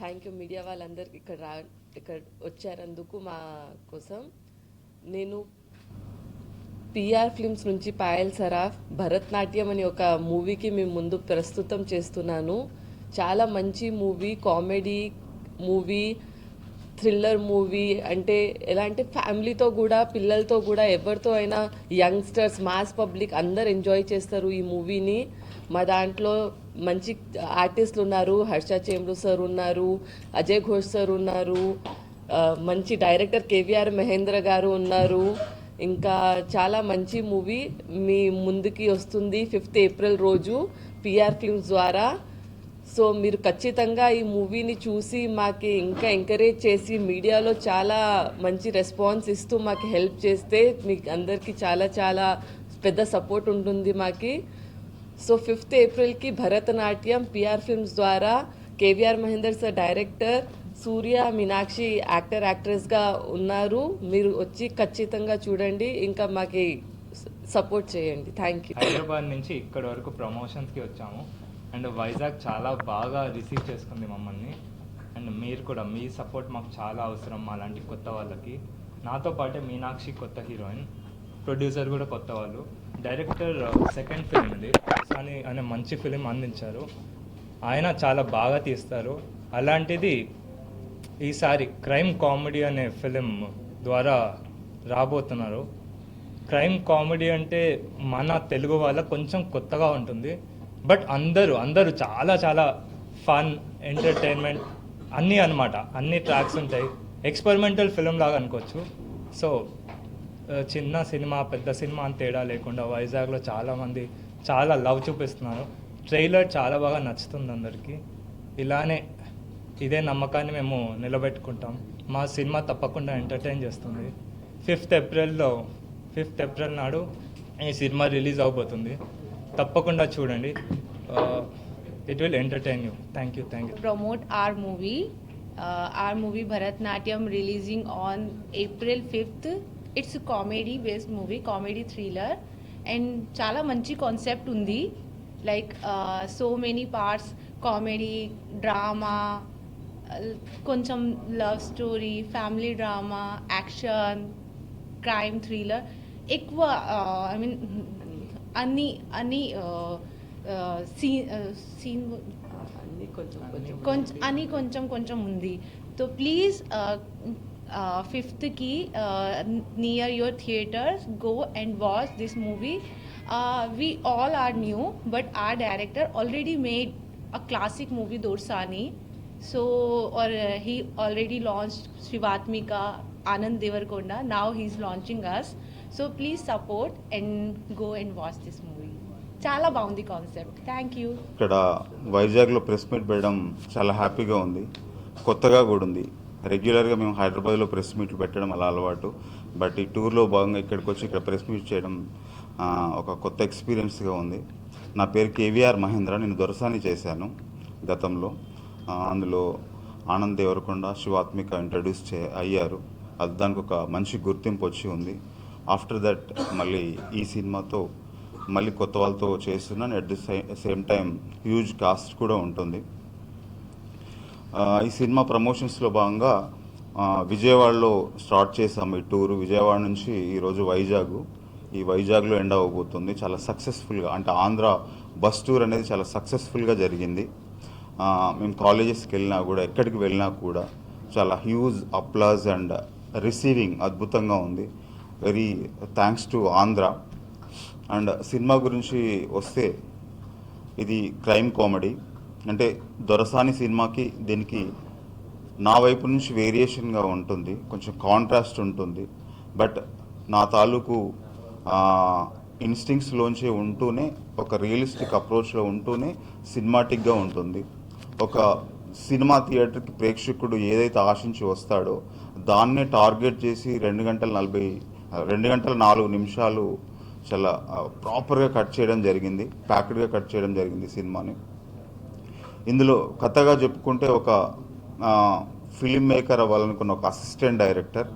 Thank you media వాళ్ళందరికి ఇక్కడ రా ఇక్కడ వచ్చారందుకు మా కోసం. నేను పిఆర్ ఫిల్మ్స్ నుంచి పాయల్ సరాఫ్ భరతనాట్యం అని ఒక మూవీకి మేము ముందు ప్రస్తుతం చేస్తున్నాను. చాలా మంచి movie comedy movie thriller movie అంటే ఎలా అంటే ఫ్యామిలీతో కూడా పిల్లలతో కూడా ఎవరితో అయినా యంగ్స్టర్స్ మాస్ పబ్లిక్ అందరు ఎంజాయ్ చేస్తారు ఈ మూవీని. మా దాంట్లో మంచి ఆర్టిస్టులు ఉన్నారు హర్ష చేమ్రు సార్ ఉన్నారు అజయ్ ఘోష్ సార్ ఉన్నారు మంచి డైరెక్టర్ కేవీఆర్ మహేంద్ర గారు ఉన్నారు. ఇంకా చాలా మంచి మూవీ మీ ముందుకి వస్తుంది ఫిఫ్త్ ఏప్రిల్ రోజు పిఆర్ ఫిల్మ్స్ ద్వారా. సో మీరు ఖచ్చితంగా ఈ మూవీని చూసి మాకు ఇంకా ఎంకరేజ్ చేసి మీడియాలో చాలా మంచి రెస్పాన్స్ ఇస్తూ మాకు హెల్ప్ చేస్తే మీకు అందరికీ చాలా చాలా పెద్ద సపోర్ట్ ఉంటుంది మాకి. సో ఫిఫ్త్ ఏప్రిల్కి భరతనాట్యం పిఆర్ ఫిల్మ్స్ ద్వారా KVR Mahender sir director Surya Meenakshi actor యాక్ట్రెస్గా ఉన్నారు. మీరు వచ్చి ఖచ్చితంగా చూడండి. ఇంకా మాకు సపోర్ట్ చేయండి. థ్యాంక్ యూ హైదరాబాద్ నుంచి ఇక్కడ వరకు ప్రమోషన్స్కి వచ్చాము. అండ్ వైజాగ్ చాలా బాగా రిసీవ్ చేసుకుంది మమ్మల్ని. అండ్ మీరు కూడా మీ సపోర్ట్ మాకు చాలా అవసరం అలాంటి కొత్త వాళ్ళకి. నాతో పాటే మీనాక్షి కొత్త హీరోయిన్ ప్రొడ్యూసర్ కూడా కొత్త వాళ్ళు. డైరెక్టర్ సెకండ్ ఫిల్మ్ ఇది అని అనే మంచి ఫిలిం అందించారు. ఆయన చాలా బాగా తీస్తారు. అలాంటిది ఈసారి క్రైమ్ కామెడీ అనే ఫిలిం ద్వారా రాబోతున్నారు. క్రైమ్ కామెడీ అంటే మన తెలుగు వాళ్ళ కొంచెం కొత్తగా ఉంటుంది. బట్ అందరూ అందరూ చాలా చాలా ఫన్ ఎంటర్టైన్మెంట్ అన్నీ అన్నమాట. అన్ని ట్రాక్స్ ఉంటాయి. ఎక్స్పెరిమెంటల్ ఫిలిం లాగా అనుకోవచ్చు. సో చిన్న సినిమా పెద్ద సినిమా అని తేడా లేకుండా వైజాగ్లో చాలామంది చాలా లవ్ చూపిస్తున్నారు. ట్రైలర్ చాలా బాగా నచ్చుతుంది అందరికీ. ఇలానే ఇదే నమ్మకాన్ని మేము నిలబెట్టుకుంటాం. మా సినిమా తప్పకుండా ఎంటర్టైన్ చేస్తుంది. ఫిఫ్త్ ఏప్రిల్లో ఫిఫ్త్ ఏప్రిల్ నాడు ఈ సినిమా రిలీజ్ అవబోతుంది. తప్పకుండా చూడండి it will entertain you thank you thank you promote our movie our movie Bharatanatyam releasing on April fifth it's comedy based movie comedy thriller and చాలా మంచి concept ఉంది like so many parts comedy drama కొంచెం love story family drama action crime thriller ఎక్కువ I mean అన్ని అన్ని scene scene అన్నీ కొంచెం కొంచెం కొంచెం అని కొంచెం కొంచెం ఉంది so please ఫిఫ్త్కి near your theatres go and watch this movie we all are new but our director already made a classic movie Dorasani so or uh, he already launched Shivatmika Anand Devarkonda. Now he's launching so please support and go and watch this movie చాలా బాగుంది concept thank you ఇక్కడ వైజాగ్లో press meet పెట్టడం చాలా హ్యాపీగా ఉంది. కొత్తగా కూడా ఉంది. రెగ్యులర్గా మేము హైదరాబాద్లో ప్రెస్ మీట్లు పెట్టడం అలా అలవాటు. బట్ ఈ టూర్లో భాగంగా ఇక్కడికి వచ్చి ఇక్కడ ప్రెస్ మీట్ చేయడం ఒక కొత్త ఎక్స్పీరియన్స్గా ఉంది. నా పేరు కేవీఆర్ మహేంద్ర. నేను దొరసాని చేశాను గతంలో. అందులో ఆనంద్ దేవరకొండ శివాత్మిక ఇంట్రడ్యూస్ చే అయ్యారు. అది దానికి ఒక మంచి గుర్తింపు వచ్చి ఉంది. ఆఫ్టర్ దట్ మళ్ళీ ఈ సినిమాతో మళ్ళీ కొత్త వాళ్ళతో చేస్తున్నాను at the same time huge cast కూడా ఉంటుంది. ఈ సినిమా ప్రమోషన్స్లో భాగంగా విజయవాడలో స్టార్ట్ చేసాము ఈ టూరు. విజయవాడ నుంచి ఈరోజు వైజాగ్. ఈ వైజాగ్లో ఎండ్ అవ్వబోతుంది. చాలా సక్సెస్ఫుల్గా అంటే ఆంధ్ర బస్ టూర్ అనేది చాలా సక్సెస్ఫుల్గా జరిగింది. మేము కాలేజెస్కి వెళ్ళినా కూడా ఎక్కడికి వెళ్ళినా కూడా చాలా హ్యూజ్ అప్లాజ్ అండ్ రిసీవింగ్ అద్భుతంగా ఉంది. Very thanks to Andhra. And cinema గురించి వస్తే ఇది క్రైమ్ కామెడీ. అంటే దొరసాని సినిమాకి దీనికి నా వైపు నుంచి వేరియేషన్గా ఉంటుంది కొంచెం కాంట్రాస్ట్ ఉంటుంది. బట్ నా తాలూకు ఇన్స్టింగ్స్లోంచి ఉంటూనే ఒక రియలిస్టిక్ అప్రోచ్లో ఉంటూనే సినిమాటిక్గా ఉంటుంది. ఒక సినిమా థియేటర్కి ప్రేక్షకుడు ఏదైతే ఆశించి వస్తాడో దాన్నే టార్గెట్ చేసి రెండు గంటల నలభై రెండు గంటల నాలుగు నిమిషాలు చాలా ప్రాపర్గా కట్ చేయడం జరిగింది ప్యాక్డ్గా కట్ చేయడం జరిగింది సినిమాని. ఇందులో కథగా చెప్పుకుంటే ఒక ఫిలిం మేకర్ అవ్వాలనుకున్న ఒక అసిస్టెంట్ డైరెక్టర్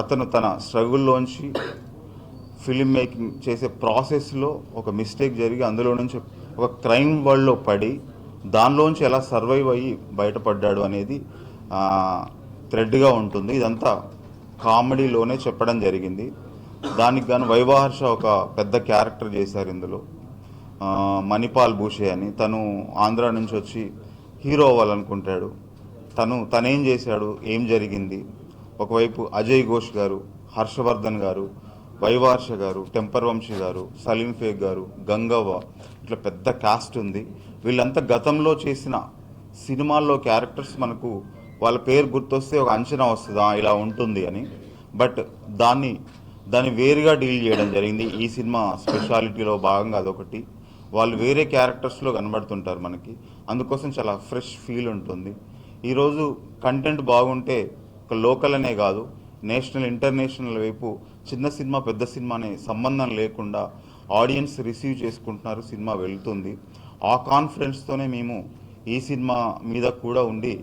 అతను తన స్ట్రగుల్లోంచి ఫిలిం మేకింగ్ చేసే ప్రాసెస్లో ఒక మిస్టేక్ జరిగి అందులో నుంచి ఒక క్రైమ్ వరల్డ్లో పడి దానిలోంచి ఎలా సర్వైవ్ అయ్యి బయటపడ్డాడు అనేది థ్రెడ్గా ఉంటుంది. ఇదంతా కామెడీలోనే చెప్పడం జరిగింది. దానికి గాను వైవాహర్ష ఒక పెద్ద క్యారెక్టర్ చేశారు ఇందులో. మణిపాల్ భూషే అని. తను ఆంధ్ర నుంచి వచ్చి హీరో అవ్వాలనుకుంటాడు. తను తనేం చేశాడు ఏం జరిగింది? ఒకవైపు అజయ్ ఘోష్ గారు హర్షవర్ధన్ గారు వైవార్ష గారు టెంపర్ వంశీ గారు సలీం ఫేక్ గారు గంగవ్వ ఇట్లా పెద్ద కాస్ట్ ఉంది. వీళ్ళంతా గతంలో చేసిన సినిమాల్లో క్యారెక్టర్స్ మనకు వాళ్ళ పేరు గుర్తొస్తే ఒక అంచనా వస్తుందా ఇలా ఉంటుంది అని. బట్ దాన్ని దాన్ని వేరుగా డీల్ చేయడం జరిగింది. ఈ సినిమా స్పెషాలిటీలో భాగంగా అదొకటి. వాళ్ళు వేరే క్యారెక్టర్స్లో కనబడుతుంటారు మనకి. అందుకోసం చాలా ఫ్రెష్ ఫీల్ ఉంటుంది. ఈరోజు కంటెంట్ బాగుంటే ఒక లోకల్ అనే కాదు నేషనల్ ఇంటర్నేషనల్ వైపు చిన్న సినిమా పెద్ద సినిమా అనే సంబంధం లేకుండా ఆడియన్స్ రిసీవ్ చేసుకుంటున్నారు సినిమా వెళ్తుంది. ఆ కాన్ఫిడెన్స్తోనే మేము ఈ సినిమా మీద కూడా ఉండి